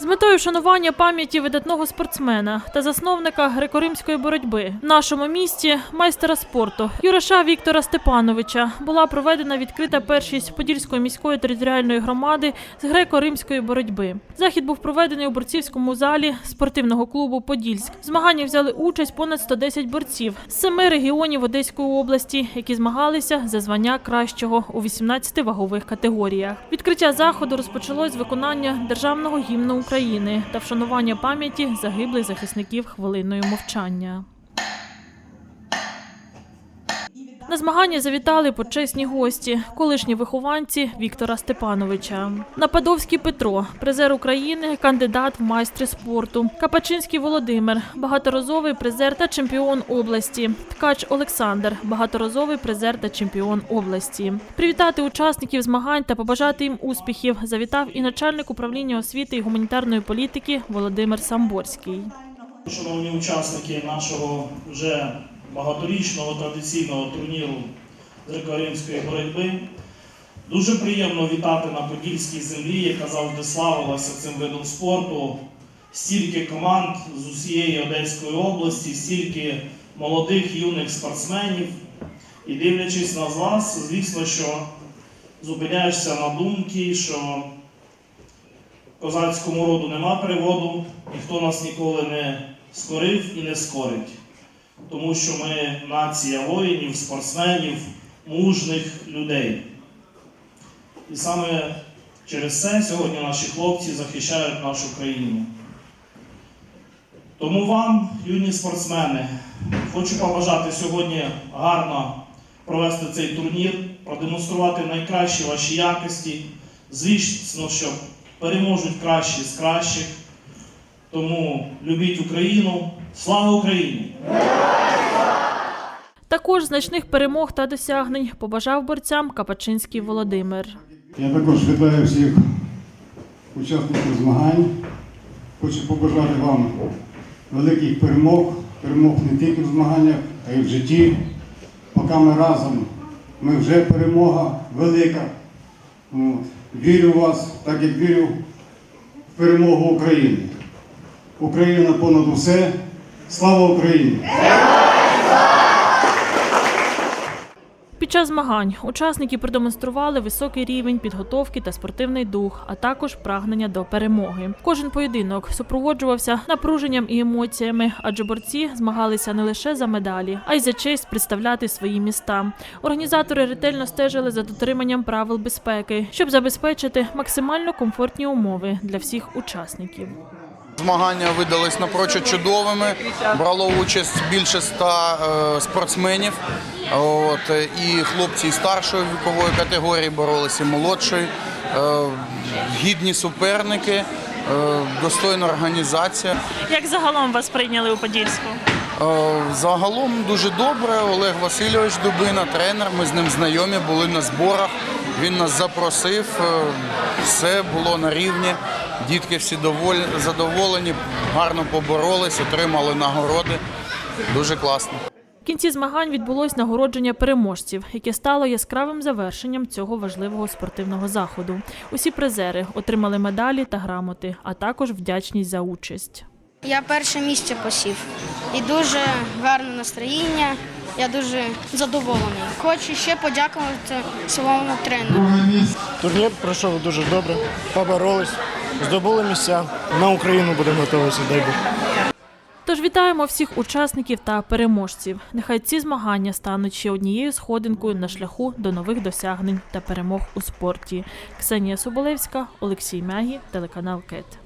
З метою вшанування пам'яті видатного спортсмена та засновника греко-римської боротьби в нашому місті майстера спорту Юраша Віктора Степановича була проведена відкрита першість Подільської міської територіальної громади з греко-римської боротьби. Захід був проведений у борцівському залі спортивного клубу Подільськ. В змаганні взяли участь понад 110 борців з семи регіонів Одеської області, які змагалися за звання кращого у 18 вагових категоріях. Відкриття заходу розпочалось з виконання державного гімну України та вшанування пам'яті загиблих захисників хвилиною мовчання. На змагання завітали почесні гості, колишні вихованці Віктора Степановича. Нападовський Петро, призер України, кандидат в майстри спорту. Капачинський Володимир, багаторазовий призер та чемпіон області. Ткач Олександр, багаторазовий призер та чемпіон області. Привітати учасників змагань та побажати їм успіхів завітав і начальник управління освіти і гуманітарної політики Володимир Самборський. Шановні учасники нашого вже багаторічного традиційного турніру з греко-римської боротьби, дуже приємно вітати на Подільській землі, яка завжди славилася цим видом спорту. Стільки команд з усієї Одеської області, стільки молодих юних спортсменів. І дивлячись на вас, звісно, що зупиняєшся на думці, що козацькому роду нема переводу, ніхто нас ніколи не скорив і не скорить. Тому що ми нація воїнів, спортсменів, мужних людей. І саме через це сьогодні наші хлопці захищають нашу країну. Тому вам, юні спортсмени, хочу побажати сьогодні гарно провести цей турнір, продемонструвати найкращі ваші якості. Звісно, що переможуть кращі з кращих. Тому любіть Україну. Слава Україні! Також значних перемог та досягнень побажав борцям Капачинський Володимир. Я також вітаю всіх учасників змагань. Хочу побажати вам великих перемог, перемог не тільки в змаганнях, а й в житті. Поки ми разом, ми вже перемога велика. Вірю в вас, так як вірю в перемогу України. Україна понад усе. Слава Україні! Під час змагань учасники продемонстрували високий рівень підготовки та спортивний дух, а також прагнення до перемоги. Кожен поєдинок супроводжувався напруженням і емоціями, адже борці змагалися не лише за медалі, а й за честь представляти свої міста. Організатори ретельно стежили за дотриманням правил безпеки, щоб забезпечити максимально комфортні умови для всіх учасників. Змагання видались напрочуд чудовими. Брало участь більше ста е, спортсменів. От, е, і хлопці і старшої вікової категорії боролися, і молодшої. Е, гідні суперники, достойна організація. Як загалом вас прийняли у Подільську? Загалом дуже добре. Олег Васильович Дубина, тренер. Ми з ним знайомі, були на зборах. Він нас запросив. Все було на рівні. Дітки всі доволі, задоволені, гарно поборолись, отримали нагороди. Дуже класно. В кінці змагань відбулось нагородження переможців, яке стало яскравим завершенням цього важливого спортивного заходу. Усі призери отримали медалі та грамоти, а також вдячність за участь. Я перше місце посів і дуже гарне настроєння. Я дуже задоволений. Хочу ще подякувати своєму тренеру. Турнір пройшов дуже добре, поборолись, здобули місця. На Україну будемо готуватися, дай Бог. Тож вітаємо всіх учасників та переможців. Нехай ці змагання стануть ще однією сходинкою на шляху до нових досягнень та перемог у спорті. Ксенія Соболевська, Олексій Мягі, телеканал КЕТ.